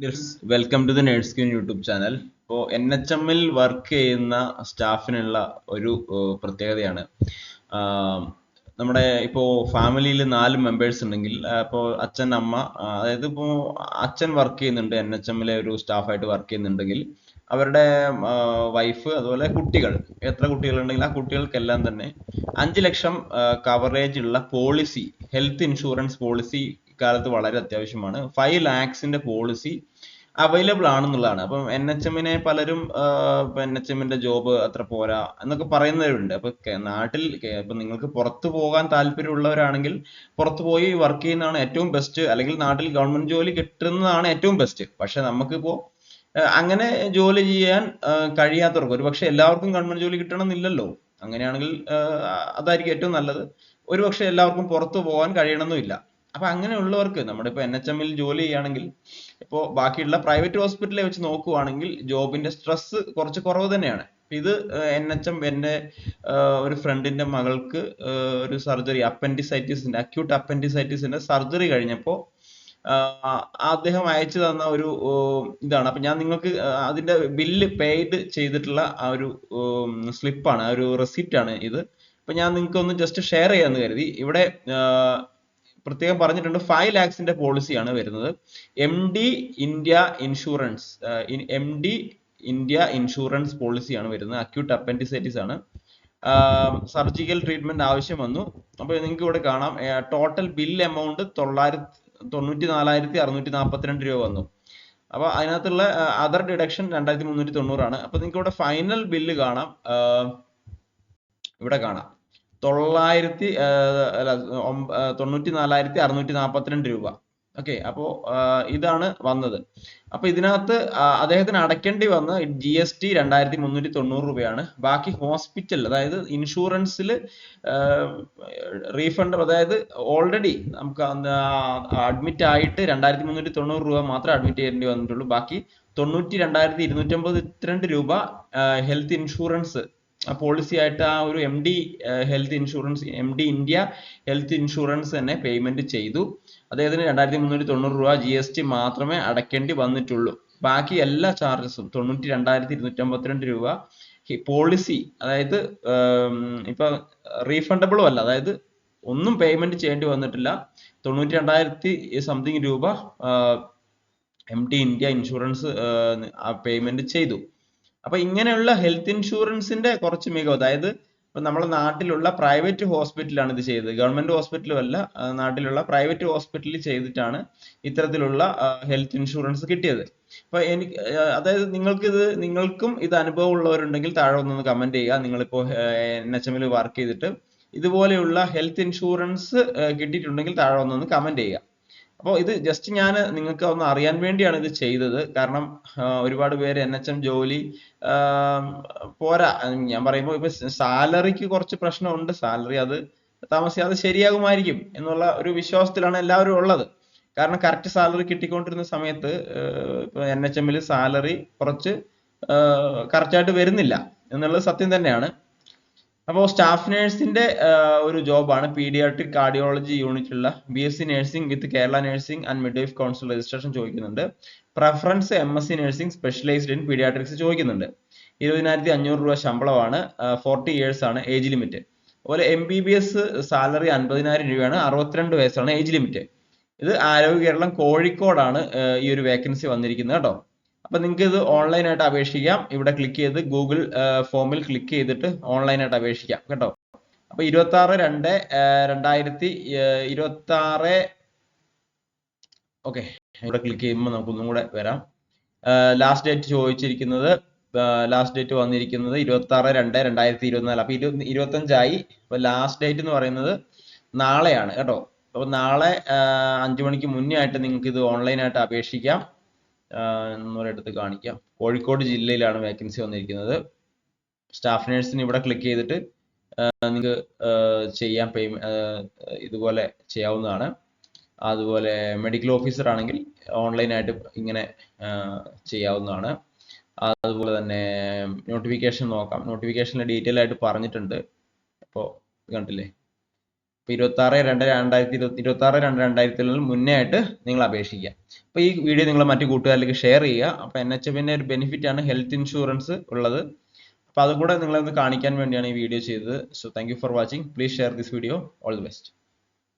Welcome to the nurse queen YouTube channel ഇപ്പോൾ N H എമ്മിൽ work ചെയ്യുന്ന സ്റ്റാഫിനുള്ള ഒരു പ്രത്യേകതയാണ്. നമ്മുടെ ഇപ്പോൾ ഫാമിലിയിൽ നാല് മെമ്പേഴ്സ് ഉണ്ടെങ്കിൽ ഇപ്പോൾ അച്ഛൻ അമ്മ അതായത് ഇപ്പോൾ അച്ഛൻ വർക്ക് ചെയ്യുന്നുണ്ട് എൻ എച്ച് എമ്മിലെ ഒരു സ്റ്റാഫായിട്ട് വർക്ക് ചെയ്യുന്നുണ്ടെങ്കിൽ അവരുടെ വൈഫ് അതുപോലെ കുട്ടികൾ എത്ര കുട്ടികളുണ്ടെങ്കിൽ ആ കുട്ടികൾക്കെല്ലാം തന്നെ അഞ്ച് ലക്ഷം കവറേജ് ഉള്ള പോളിസി ഹെൽത്ത് ഇൻഷുറൻസ് പോളിസി ഇക്കാലത്ത് വളരെ അത്യാവശ്യമാണ്. ഫൈവ് ലാക്സിന്റെ പോളിസി അവൈലബിൾ ആണെന്നുള്ളതാണ്. അപ്പം എൻ എച്ച് എമ്മിനെ പലരും എൻ എച്ച് എമ്മിന്റെ ജോബ് അത്ര പോരാ എന്നൊക്കെ പറയുന്നവരുണ്ട്. അപ്പൊ നാട്ടിൽ ഇപ്പൊ നിങ്ങൾക്ക് പുറത്തു പോകാൻ താല്പര്യമുള്ളവരാണെങ്കിൽ പുറത്തു പോയി വർക്ക് ചെയ്യുന്നതാണ് ഏറ്റവും ബെസ്റ്റ് അല്ലെങ്കിൽ നാട്ടിൽ ഗവൺമെന്റ് ജോലി കിട്ടുന്നതാണ് ഏറ്റവും ബെസ്റ്റ് പക്ഷെ നമുക്കിപ്പോ അങ്ങനെ ജോലി ചെയ്യാൻ കഴിയാത്തവർക്ക് ഒരു പക്ഷെ എല്ലാവർക്കും ഗവൺമെന്റ് ജോലി കിട്ടണമെന്നില്ലല്ലോ. അങ്ങനെയാണെങ്കിൽ അതായിരിക്കും ഏറ്റവും നല്ലത്. ഒരുപക്ഷെ എല്ലാവർക്കും പുറത്തു പോകാൻ കഴിയണമെന്നില്ല അപ്പൊ അങ്ങനെയുള്ളവർക്ക് നമ്മുടെ ഇപ്പൊ എൻ എച്ച് എമ്മിൽ ജോലി ചെയ്യുകയാണെങ്കിൽ ഇപ്പോൾ ബാക്കിയുള്ള പ്രൈവറ്റ് ഹോസ്പിറ്റലിൽ വെച്ച് നോക്കുവാണെങ്കിൽ ജോബിന്റെ സ്ട്രെസ് കുറച്ച് കുറവ് തന്നെയാണ്. ഇത് എൻ എച്ച് എം എന്റെ ഒരു ഫ്രണ്ടിന്റെ മകൾക്ക് ഒരു സർജറി അപ്പൻഡിസൈറ്റിസിന്റെ അക്യൂട്ട് അപ്പൻഡിസൈറ്റിസിന്റെ സർജറി കഴിഞ്ഞപ്പോൾ അദ്ദേഹം അയച്ചു തന്ന ഒരു ഇതാണ്. അപ്പൊ ഞാൻ നിങ്ങൾക്ക് അതിന്റെ ബില്ല് പെയ്ഡ് ചെയ്തിട്ടുള്ള ആ ഒരു സ്ലിപ്പാണ് ആ ഒരു റെസിപ്റ്റ് ആണ് ഇത്. അപ്പൊ ഞാൻ നിങ്ങൾക്ക് ഒന്ന് ജസ്റ്റ് ഷെയർ ചെയ്യാന്ന് കരുതി. ഇവിടെ പ്രത്യേകം പറഞ്ഞിട്ടുണ്ട് ഫൈവ് ലാക്സിന്റെ പോളിസിയാണ് വരുന്നത്. M D India insurance M D India insurance പോളിസിയാണ് വരുന്നത്. അക്യൂട്ട് അപ്പൻഡിസൈറ്റിസ് ആണ്. സർജിക്കൽ ട്രീറ്റ്മെന്റ് ആവശ്യം വന്നു. അപ്പോൾ നിങ്ങൾക്ക് ഇവിടെ കാണാം ടോട്ടൽ ബിൽ എമൗണ്ട് തൊള്ളായിരത്തി തൊണ്ണൂറ്റി നാലായിരത്തി അറുന്നൂറ്റി നാൽപ്പത്തിരണ്ട് രൂപ വന്നു. അപ്പൊ അതിനകത്തുള്ള അതർ ഡിഡക്ഷൻ രണ്ടായിരത്തി മുന്നൂറ്റി തൊണ്ണൂറാണ് അപ്പൊ നിങ്ങൾക്ക് ഇവിടെ ഫൈനൽ ബില്ല് കാണാം ഇവിടെ കാണാം. തൊള്ളായിരത്തി അല്ല തൊണ്ണൂറ്റി നാലായിരത്തി അറുന്നൂറ്റി നാൽപ്പത്തിരണ്ട് രൂപ. ഓക്കെ അപ്പോ ഇതാണ് വന്നത്. അപ്പൊ ഇതിനകത്ത് അദ്ദേഹത്തിന് അടയ്ക്കേണ്ടി വന്ന ജി എസ് ടി രണ്ടായിരത്തി മുന്നൂറ്റി തൊണ്ണൂറ് രൂപയാണ്. ബാക്കി ഹോസ്പിറ്റൽ അതായത് ഇൻഷുറൻസിൽ റീഫണ്ട് അതായത് ഓൾറെഡി നമുക്ക് അഡ്മിറ്റ് ആയിട്ട് രണ്ടായിരത്തി മുന്നൂറ്റി തൊണ്ണൂറ് രൂപ മാത്രമേ അഡ്മിറ്റ് ചെയ്യേണ്ടി വന്നിട്ടുള്ളൂ. ബാക്കി തൊണ്ണൂറ്റി രണ്ടായിരത്തി ഇരുന്നൂറ്റമ്പത്തിരണ്ട് രൂപ ഹെൽത്ത് ഇൻഷുറൻസ് പോളിസി ആയിട്ട് ആ ഒരു M D health insurance M D India health insurance തന്നെ പേയ്മെന്റ് ചെയ്തു. അദ്ദേഹത്തിന് രണ്ടായിരത്തി മുന്നൂറ്റി തൊണ്ണൂറ് രൂപ ജി എസ് ടി മാത്രമേ അടക്കേണ്ടി വന്നിട്ടുള്ളൂ. ബാക്കി എല്ലാ ചാർജസും തൊണ്ണൂറ്റി രണ്ടായിരത്തി ഇരുന്നൂറ്റമ്പത്തിരണ്ട് രൂപ പോളിസി അതായത് ഇപ്പൊ റീഫണ്ടബിളും അല്ല അതായത് ഒന്നും പേയ്മെന്റ് ചെയ്യേണ്ടി വന്നിട്ടില്ല. തൊണ്ണൂറ്റി രണ്ടായിരത്തി സംതിങ് രൂപ M T India insurance payment ചെയ്തു. അപ്പൊ ഇങ്ങനെയുള്ള ഹെൽത്ത് ഇൻഷുറൻസിന്റെ കുറച്ച് മികവ് അതായത് ഇപ്പൊ നമ്മുടെ നാട്ടിലുള്ള പ്രൈവറ്റ് ഹോസ്പിറ്റലാണ് ഇത് ചെയ്തത്. ഗവൺമെന്റ് ഹോസ്പിറ്റലും അല്ല നാട്ടിലുള്ള പ്രൈവറ്റ് ഹോസ്പിറ്റലിൽ ചെയ്തിട്ടാണ് ഇത്തരത്തിലുള്ള ഹെൽത്ത് ഇൻഷുറൻസ് കിട്ടിയത്. അപ്പൊ എനിക്ക് അതായത് നിങ്ങൾക്ക് ഇത് നിങ്ങൾക്കും ഇത് അനുഭവം ഉള്ളവരുണ്ടെങ്കിൽ താഴെ ഒന്ന് കമന്റ് ചെയ്യുക. നിങ്ങളിപ്പോ എൻ എച്ച് എമ്മിൽ വർക്ക് ചെയ്തിട്ട് ഇതുപോലെയുള്ള ഹെൽത്ത് ഇൻഷുറൻസ് കിട്ടിയിട്ടുണ്ടെങ്കിൽ താഴെ ഒന്ന് കമന്റ് ചെയ്യുക. അപ്പോൾ ഇത് ജസ്റ്റ് ഞാൻ നിങ്ങൾക്ക് ഒന്ന് അറിയാൻ വേണ്ടിയാണ് ഇത് ചെയ്തത്. കാരണം ഒരുപാട് പേര് എൻ എച്ച് എം ജോലി പോരാ. ഞാൻ പറയുമ്പോൾ ഇപ്പൊ സാലറിക്ക് കുറച്ച് പ്രശ്നമുണ്ട്. സാലറി അത് താമസിയാതെ ശരിയാകുമായിരിക്കും എന്നുള്ള ഒരു വിശ്വാസത്തിലാണ് എല്ലാവരും ഉള്ളത്. കാരണം കറക്റ്റ് സാലറി കിട്ടിക്കൊണ്ടിരുന്ന സമയത്ത് ഇപ്പൊ എൻ എച്ച് എമ്മിൽ സാലറി കുറച്ച് കറക്റ്റ് ആയിട്ട് വരുന്നില്ല എന്നുള്ളത് സത്യം തന്നെയാണ്. അപ്പോൾ സ്റ്റാഫ് നേഴ്സിന്റെ ഒരു ജോബാണ് paediatric cardiology യൂണിറ്റുള്ള B S C nursing with Kerala nursing and midwife council registration ചോദിക്കുന്നുണ്ട്. Preference M S C nursing specialised in paediatrics ചോദിക്കുന്നുണ്ട്. ഇരുപതിനായിരത്തി അഞ്ഞൂറ് രൂപ ശമ്പളമാണ് ഫോർട്ടി ഇയേഴ്സ് ആണ് ഏജ് ലിമിറ്റ് അതുപോലെ M B B S salary അൻപതിനായിരം രൂപയാണ് അറുപത്തിരണ്ട് വയസ്സാണ് ഏജ് ലിമിറ്റ് ഇത് ആരോഗ്യ കേരളം കോഴിക്കോടാണ് ഈ ഒരു വേക്കൻസി വന്നിരിക്കുന്നത് കേട്ടോ. അപ്പൊ നിങ്ങൾക്ക് ഇത് ഓൺലൈൻ ആയിട്ട് അപേക്ഷിക്കാം. ഇവിടെ ക്ലിക്ക് ചെയ്ത് ഗൂഗിൾ ഫോമിൽ ക്ലിക്ക് ചെയ്തിട്ട് ഓൺലൈൻ ആയിട്ട് അപേക്ഷിക്കാം കേട്ടോ. അപ്പൊ ഇരുപത്തി ആറ് രണ്ട് രണ്ടായിരത്തി ഇരുപത്തി ആറ് ഓക്കെ ഇവിടെ ക്ലിക്ക് ചെയ്യുമ്പോൾ നമുക്ക് ഒന്നും കൂടെ വരാം. ലാസ്റ്റ് ഡേറ്റ് ചോദിച്ചിരിക്കുന്നത് ലാസ്റ്റ് ഡേറ്റ് വന്നിരിക്കുന്നത് ഇരുപത്തി ആറ് രണ്ട് രണ്ടായിരത്തി ഇരുപത്തിനാല്. അപ്പൊ ഇരുപത്തി ഇരുപത്തഞ്ചായി അപ്പൊ ലാസ്റ്റ് ഡേറ്റ് എന്ന് പറയുന്നത് നാളെയാണ് കേട്ടോ. അപ്പൊ നാളെ അഞ്ചു മണിക്ക് മുന്നേ ആയിട്ട് നിങ്ങൾക്ക് ഇത് ഓൺലൈൻ ആയിട്ട് അപേക്ഷിക്കാം. എടുത്ത് കാണിക്കാം. കോഴിക്കോട് ജില്ലയിലാണ് വേക്കൻസി വന്നിരിക്കുന്നത്. സ്റ്റാഫ് നേഴ്സിന് ഇവിടെ ക്ലിക്ക് ചെയ്തിട്ട് നിങ്ങൾക്ക് ചെയ്യാൻ പേ ഇതുപോലെ ചെയ്യാവുന്നതാണ്. അതുപോലെ മെഡിക്കൽ ഓഫീസർ ആണെങ്കിൽ ഓൺലൈനായിട്ട് ഇങ്ങനെ ചെയ്യാവുന്നതാണ്. അതുപോലെ തന്നെ നോട്ടിഫിക്കേഷൻ നോക്കാം. നോട്ടിഫിക്കേഷനിൽ ഡീറ്റെയിൽ ആയിട്ട് പറഞ്ഞിട്ടുണ്ട്. അപ്പോൾ കണ്ടില്ലേ? അപ്പോൾ ഇരുപത്തി ആറ് രണ്ട് രണ്ടായിരത്തി ഇരുപത്തി ഇരുപത്തി ആറ് രണ്ട് രണ്ടായിരത്തി മുന്നേ ആയിട്ട് നിങ്ങൾ അപേക്ഷിക്കുക. അപ്പോൾ ഈ വീഡിയോ നിങ്ങൾ മറ്റു കൂട്ടുകാരിലേക്ക് ഷെയർ ചെയ്യുക. അപ്പോൾ എൻ എച്ച് എഫിന്റെ ഒരു ബെനിഫിറ്റ് ആണ് ഹെൽത്ത് ഇൻഷുറൻസ് ഉള്ളത്. അപ്പോൾ അതുകൂടെ നിങ്ങളെ ഒന്ന് കാണിക്കാൻ വേണ്ടിയാണ് ഈ വീഡിയോ ചെയ്തത്. So thank you for watching please share this video all the best